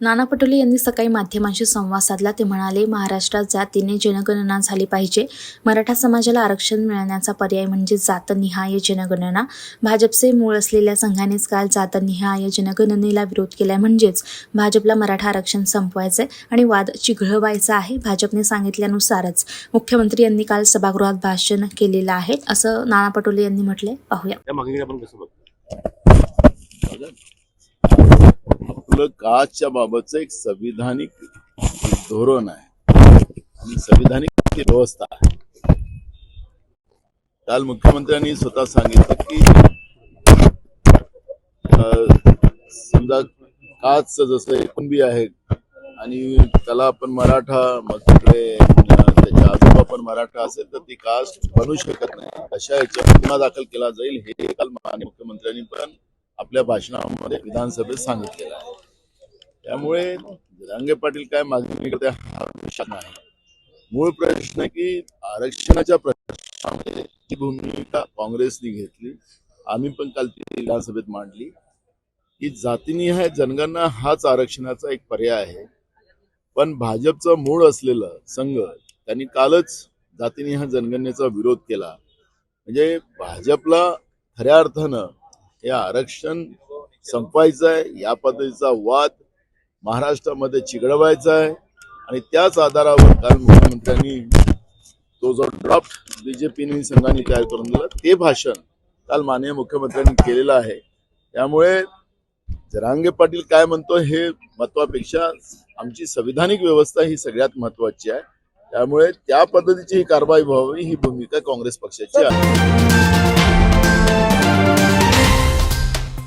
नाना पटोले यांनी सकाळी माध्यमांशी संवाद साधला. ते म्हणाले महाराष्ट्रात जातीने जनगणना झाली पाहिजे. मराठा समाजाला आरक्षण मिळण्याचा पर्याय म्हणजे जातनिहाय जनगणना. भाजपचे मूळ असलेल्या संघानेच काल जातनिहाय जनगणनेला विरोध केलाय. म्हणजेच भाजपला मराठा आरक्षण संपवायचे आणि वाद चिघळवायचा आहे भाजपने सांगितल्यानुसारच. मुख्यमंत्री यांनी काल सभागृहात भाषण केलेलं आहे असं नाना पटोले यांनी म्हटले पाहूया. आपलं काळाच्या बाबतचं एक संविधानिक धोरण आहे. आणि संविधानिक व्यवस्था आहे. काल मुख्यमंत्र्यांनी स्वतः सांगितलं की समजा काच जसं कुणबी आहे आणि त्याला आपण मराठा मग तिकडे त्याच्या आजोबा पण मराठा असेल तर ती कास्ट बनू शकत नाही. अशा याच्यावर गुन्हा दाखल केला जाईल हे काल माननीय मुख्यमंत्र्यांनी पण आपल्या भाषणामध्ये विधानसभेत सांगितलेलं आहे. त्यामुळे रांगे पाटील काय मागणी करते हा प्रश्न आहे मूळ प्रश्न की आरक्षणाच्या प्रश्नामध्ये जी भूमिका काँग्रेसने घेतली. आम्ही पण काल ती विधानसभेत मांडली. की जातीनिहाय जनगणना हाच आरक्षणाचा एक पर्याय आहे. पण भाजपचं मूळ असलेलं संघ त्यांनी कालच जातीनिहाय जनगणनेचा विरोध केला. म्हणजे भाजपला खऱ्या अर्थानं हे आरक्षण संपवायचं आहे या पद्धतीचा वाद महाराष्ट्रामध्ये चिघळवायचा आहे. आणि त्याच आधारावर काल मुख्यमंत्र्यांनी तो जो ड्राफ्ट बीजेपीने संघाने तयार करून दिला ते भाषण काल माननीय मुख्यमंत्र्यांनी केलेलं आहे. त्यामुळे जरांगे पाटील काय म्हणतो हे महत्वापेक्षा आमची संविधानिक व्यवस्था ही सगळ्यात महत्वाची आहे. त्यामुळे त्या पद्धतीची ही कारवाई व्हावी ही भूमिका काँग्रेस पक्षाची आहे.